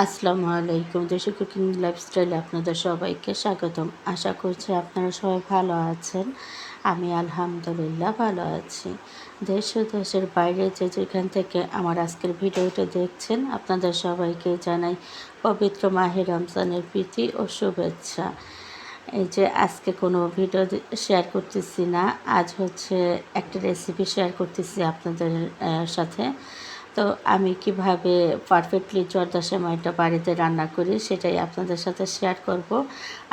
আসসালামু আলাইকুম। দেশি কুকিং লাইফস্টাইলে আপনাদের সবাইকে স্বাগতম। আশা করছি আপনারা সবাই ভালো আছেন। আমি আলহামদুলিল্লাহ ভালো আছি। দেশ ও দেশের বাইরে যে যেখান থেকে আমার আজকের ভিডিওটা দেখছেন, আপনাদের সবাইকে জানাই পবিত্র মাহে রমজানের প্রীতি ও শুভেচ্ছা। এই যে আজকে কোনো ভিডিও শেয়ার করতেছি না, আজ হচ্ছে একটা রেসিপি শেয়ার করতেছি আপনাদের সাথে। তো আমি কীভাবে পারফেক্টলি জর্দা সেমাইটা বাড়িতে রান্না করি সেটাই আপনাদের সাথে শেয়ার করব।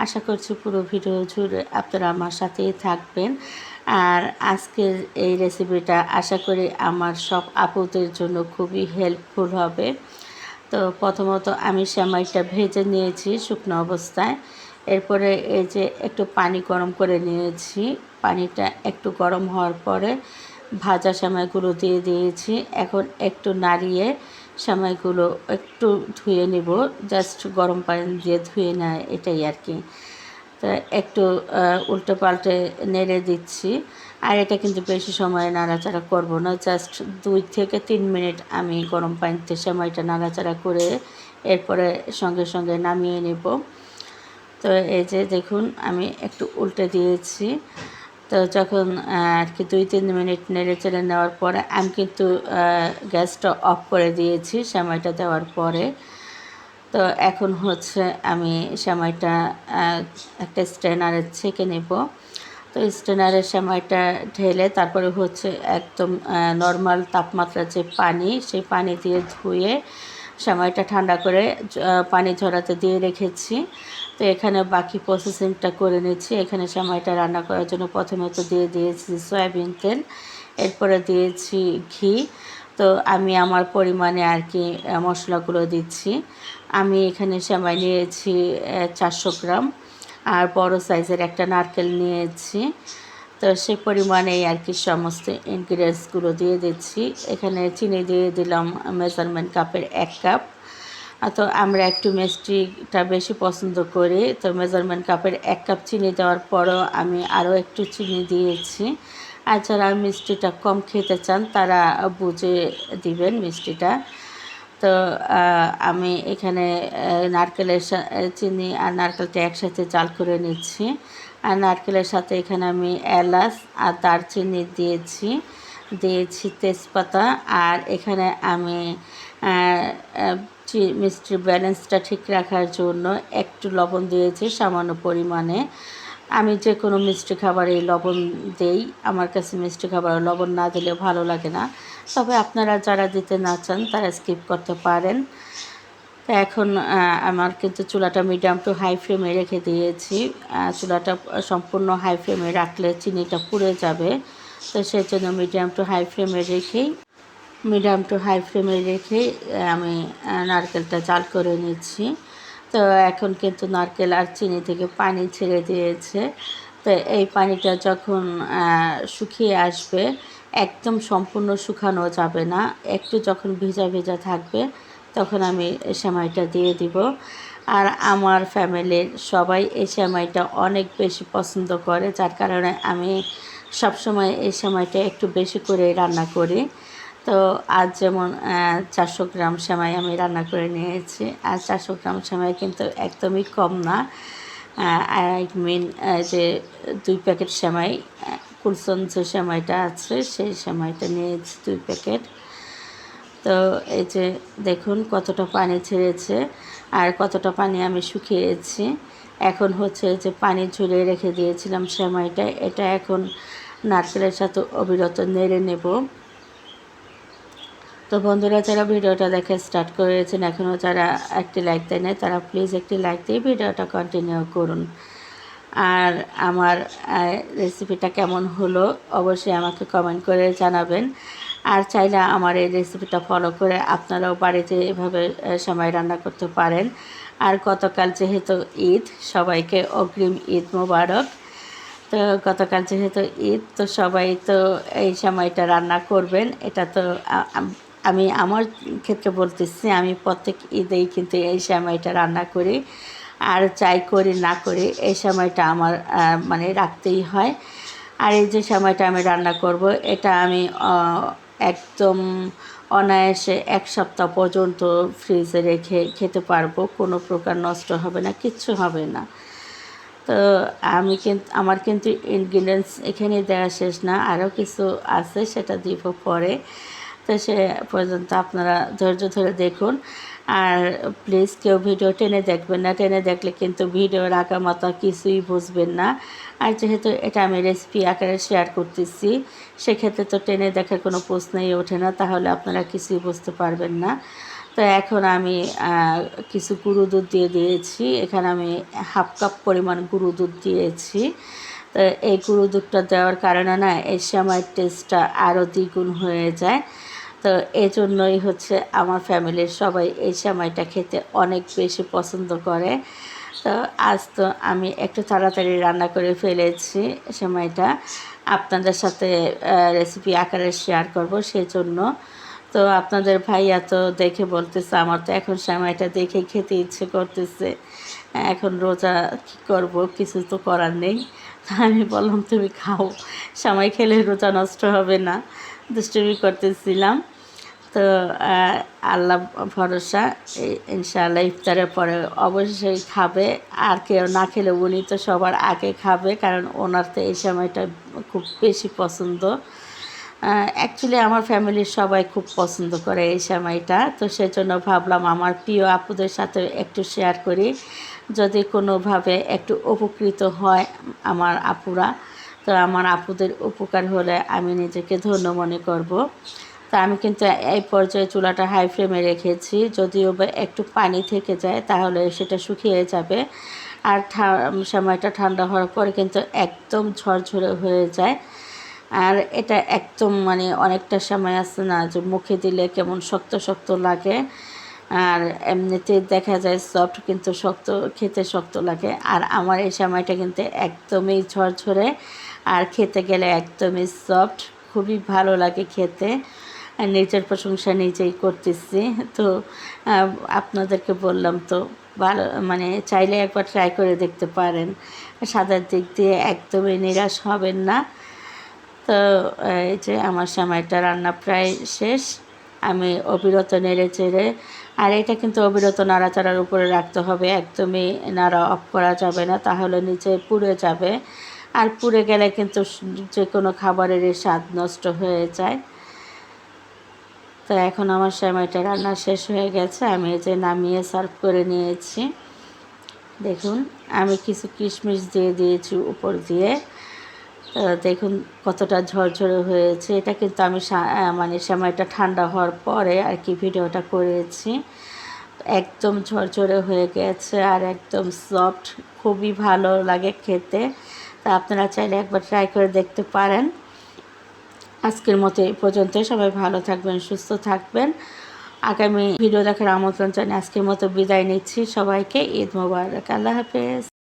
আশা করছি পুরো ভিডিও জুড়ে আপনারা আমার সাথেই থাকবেন। আর আজকের এই রেসিপিটা আশা করি আমার সব আপুদের জন্য খুবই হেল্পফুল হবে। তো প্রথমত আমি সেমাইটা ভেজে নিয়েছি শুকনো অবস্থায়। এরপরে এই যে একটু পানি গরম করে নিয়েছি। পানিটা একটু গরম হওয়ার পরে ভাজা সেমাইগুলো দিয়ে দিয়েছি। এখন একটু নাড়িয়ে সেমাইগুলো একটু ধুয়ে নেব। জাস্ট গরম পানি দিয়ে ধুয়ে নেয় এটাই আর কি। তো একটু উল্টে পাল্টে নেড়ে দিচ্ছি। আর এটা কিন্তু বেশি সময় নাড়াচাড়া করব না। জাস্ট দুই থেকে তিন মিনিট আমি গরম পানিতে সেমাইটা নাড়াচাড়া করে এরপরে সঙ্গে সঙ্গে নামিয়ে নেব। তো এই যে দেখুন, আমি একটু উল্টে দিয়েছি। তো যখন আর কি দুই, তিন মিনিট নেড়ে চেড়ে নেওয়ার পরে আমি কিন্তু গ্যাসটা অফ করে দিয়েছি সেমাইটা দেওয়ার পরে। তো এখন হচ্ছে আমি সেমাইটা একটা স্ট্রেনারে ছেঁকে নেব। তো স্ট্রেনারের সেমাইটা ঢেলে তারপরে হচ্ছে একদম নর্মাল তাপমাত্রা যে পানি, সেই পানি দিয়ে ধুয়ে সেমাইটা ঠান্ডা করে পানি ঝরাতে দিয়ে রেখেছি। তো এখানে বাকি প্রসেসিংটা করে নিচ্ছি। এখানে সেমাইটা রান্না করার জন্য প্রথমে তো দিয়ে দিয়েছি সয়াবিন তেল, এরপরে দিয়েছি ঘি। তো আমি আমার পরিমাণে আর কি মশলাগুলো দিচ্ছি। আমি এখানে সেমাই নিয়েছি চারশো গ্রাম। আর বড় সাইজের একটা নারকেল নিয়েছি। তো সে পরিমাণেই আর কি সমস্ত ইনগ্রিডিয়েন্টসগুলো দিয়ে দিচ্ছি। এখানে চিনি দিয়ে দিলাম মেজারমেন্ট কাপের এক কাপ। তো আমরা একটু মিষ্টিটা বেশি পছন্দ করি। তো মেজারমেন্ট কাপের এক কাপ চিনি দেওয়ার পরও আমি আরও একটু চিনি দিয়েছি। আর যারা মিষ্টিটা কম খেতে চান তারা বুঝে দিবেন মিষ্টিটা। তো আমি এখানে নারকেলের চিনি আর নারকেলটা একসাথে চাল করে নিচ্ছি। আর নারকেলের সাথে এখানে আমি এলাচ আর দারচিনি দিয়েছি দিয়েছি তেজপাতা। আর এখানে আমি মিষ্টির ব্যালেন্সটা ঠিক রাখার জন্য একটু লবণ দিয়েছি সামান্য পরিমাণে। আমি যে কোনো মিষ্টি খাবারে লবণ দেই, আমার কাছে মিষ্টি খাবারে লবণ না দিলে ভালো লাগে না। তবে আপনারা যারা দিতে না চান, তারা স্কিপ করতে পারেন। এখন আমার কিন্তু চুলাটা মিডিয়াম টু হাই ফ্লেমে রেখে দিয়েছি। চুলাটা সম্পূর্ণ হাই ফ্লেমে রাখলে চিনিটা পুড়ে যাবে। তো সেই জন্য মিডিয়াম টু হাই ফ্লেমে রেখেই মিডিয়াম টু হাই ফ্লেমে রেখে আমি নারকেলটা চাল করে নিচ্ছি। তো এখন কিন্তু নারকেল আর চিনি থেকে পানি ছেড়ে দিয়েছে। তো এই পানিটা যখন শুকিয়ে আসবে, একদম সম্পূর্ণ শুকানো যাবে না। একটু যখন ভেজা ভেজা থাকবে, তখন আমি সেমাইটা দিয়ে দিব। আর আমার ফ্যামিলির সবাই এই সেমাইটা অনেক বেশি পছন্দ করে, যার কারণে আমি সবসময় এই সেমাইটা একটু বেশি করে রান্না করি। তো আজ যেমন চারশো গ্রাম সেমাই আমি রান্না করে নিয়েছি। আর চারশো গ্রাম সেমাই কিন্তু একদমই কম না। আই মিন যে দুই প্যাকেট সেমাই কুলসন যে সেমাইটা আছে, সেই সেমাইটা নিয়েছি দুই প্যাকেট। তো এই যে দেখুন কতটা পানি ছেড়েছে আর কতটা পানি আমি শুকিয়েছি। এখন হচ্ছে যে পানি ঝুলিয়ে রেখে দিয়েছিলাম সেমাইটা। এটা এখন নারকেলের সাথে অবিরত নেড়ে নেব। তো বন্ধুরা, যারা ভিডিওটা দেখে স্টার্ট করেছেন এখনও যারা একটি লাইক দেয় নাই, তারা প্লিজ একটি লাইক দিয়ে ভিডিওটা কন্টিনিউ করুন। আর আমার রেসিপিটা কেমন হলো, অবশ্যই আমাকে কমেন্ট করে জানাবেন। আর চাইলে আমার এই রেসিপিটা ফলো করে আপনারাও বাড়িতে এভাবে সময় রান্না করতে পারেন। আর গতকাল যেহেতু ঈদ, সবাইকে অগ্রিম ঈদ মোবারক। তো গতকাল যেহেতু ঈদ, তো সবাই তো এই সময়টা রান্না করবেন, এটা তো আমি আমার ক্ষেত্রে বলতেছি, আমি প্রত্যেক ঈদেই কিন্তু এই সময়টা রান্না করি। আর চাই করি, না করি, এই সময়টা আমার মানে রাখতেই হয়। আর এই যে সময়টা আমি রান্না করব, এটা আমি একদম অনায়াসে এক সপ্তাহ পর্যন্ত ফ্রিজে রেখে খেতে পারব। কোনো প্রকার নষ্ট হবে না, কিচ্ছু হবে না। তো আমি কিন্তু আমার কিন্তু ইনগ্রিডিয়েন্টস এখানে দেওয়া শেষ না। আরও কিছু আছে, সেটা দিব পরে। তো সে পর্যন্ত আপনারা ধৈর্য ধরে দেখুন। আর প্লিজ কেউ ভিডিও টেনে দেখবেন না। টেনে দেখলে কিন্তু ভিডিও রাখা মতো কিছুই বুঝবেন না। আর যেহেতু এটা আমি রেসিপি আকারে শেয়ার করতেছি, সেক্ষেত্রে তো টেনে দেখার কোনো প্রশ্নই ওঠে না। তাহলে আপনারা কিছুই বুঝতে পারবেন না। তো এখন আমি কিছু গুঁড়ো দুধ দিয়ে দিয়েছি। এখানে আমি হাফ কাপ পরিমাণ গুঁড়ো দুধ দিয়েছি। তো এই গুঁড়ো দুধটা দেওয়ার কারণে না, এই সময় টেস্টটা আরও দ্বিগুণ হয়ে যায়। তো এই জন্যই হচ্ছে আমার ফ্যামিলির সবাই এই সময়টা খেতে অনেক বেশি পছন্দ করে। তো আজ তো আমি একটু তাড়াতাড়ি রান্না করে ফেলেছি সময়টা। আপনাদের সাথে রেসিপি আকারে শেয়ার করব সেই জন্য তো আপনাদের ভাইয়া তো দেখে বলতেছে, আমার তো এখন সময়টা দেখে খেতে ইচ্ছে করতেছে। এখন রোজা কী করব? কিছু তো করার নেই। আমি বললাম, তুমি খাও। সময় খেলে রোজা নষ্ট হবে না। দুষ্টুমি করতেছিলাম। তো আল্লাহ ভরসা ইনশাআল্লাহ ইফতারের পরে অবশ্যই খাবে। আর কেউ না খেলে উনি তো সবার আগে খাবে, কারণ ওনার তো এই সময়টা খুব বেশি পছন্দ। অ্যাকচুয়ালি আমার ফ্যামিলির সবাই খুব পছন্দ করে এই সময়টা। তো সেজন্য ভাবলাম আমার প্রিয় আপুদের সাথে একটু শেয়ার করি। যদি কোনোভাবে একটু উপকৃত হয় আমার আপুরা। তো আমার আপুদের উপকার হলে আমি নিজেকে ধন্য মনে করব। তা আমি কিন্তু এই পর্যায়ে চুলাটা হাই ফ্লেমে রেখেছি। যদিও বা একটু পানি থেকে যায়, তাহলে সেটা শুকিয়ে যাবে। আর সময়টা ঠান্ডা হওয়ার পরে কিন্তু একদম ঝরঝরে হয়ে যায়। আর এটা একদম মানে অনেকটা সময় আছে না যে মুখে দিলে কেমন শক্ত শক্ত লাগে। আর এমনিতে দেখা যায় সফট কিন্তু শক্ত, খেতে শক্ত লাগে। আর আমার এই সময়টা কিন্তু একদমই ঝরঝরে। আর খেতে গেলে একদমই সফট খুবই ভালো লাগে খেতে। নিজের প্রশংসা নিজেই করতেছি। তো আপনাদেরকে বললাম তো, ভালো মানে চাইলে একবার ট্রাই করে দেখতে পারেন। সাদার দিক দিয়ে একদমই নিরাশ হবেন না। তো, এই যে আমার সময়টা রান্না প্রায় শেষ। আমি অবিরত নেড়ে চেড়ে, আর এটা কিন্তু অবিরত নাড়াচাড়ার উপরে রাখতে হবে। একদমই নাড়া অফ করা যাবে না, তাহলে নিচে পুড়ে যাবে। আর পুড়ে গেলে কিন্তু যে কোনো খাবারেরই স্বাদ নষ্ট হয়ে যায়। তো এখন আমার সময়টা রান্না শেষ হয়ে গেছে, আমি এই যে নামিয়ে সার্ভ করে নিয়েছি। দেখুন, আমি কিছু কিশমিশ দিয়ে দিয়েছি উপর দিয়ে। দেখুন কতটা ঝরঝরে হয়েছে। এটা কিন্তু আমি মানে সময়টা ঠান্ডা হওয়ার পরে আর কি ভিডিওটা করেছি। একদম ঝরঝরে হয়ে গেছে আর একদম সফট, খুবই ভালো লাগে খেতে। তা আপনারা চাইলে একবার ট্রাই করে দেখতে পারেন। আজকের মতো এই পর্যন্ত। সবাই ভালো থাকবেন, সুস্থ থাকবেন। আগামী ভিডিও দেখার আমন্ত্রণ জানিয়ে আজকের মতো বিদায় নিচ্ছি সবাইকে। ঈদ মোবারক। আল্লাহ হাফেজ।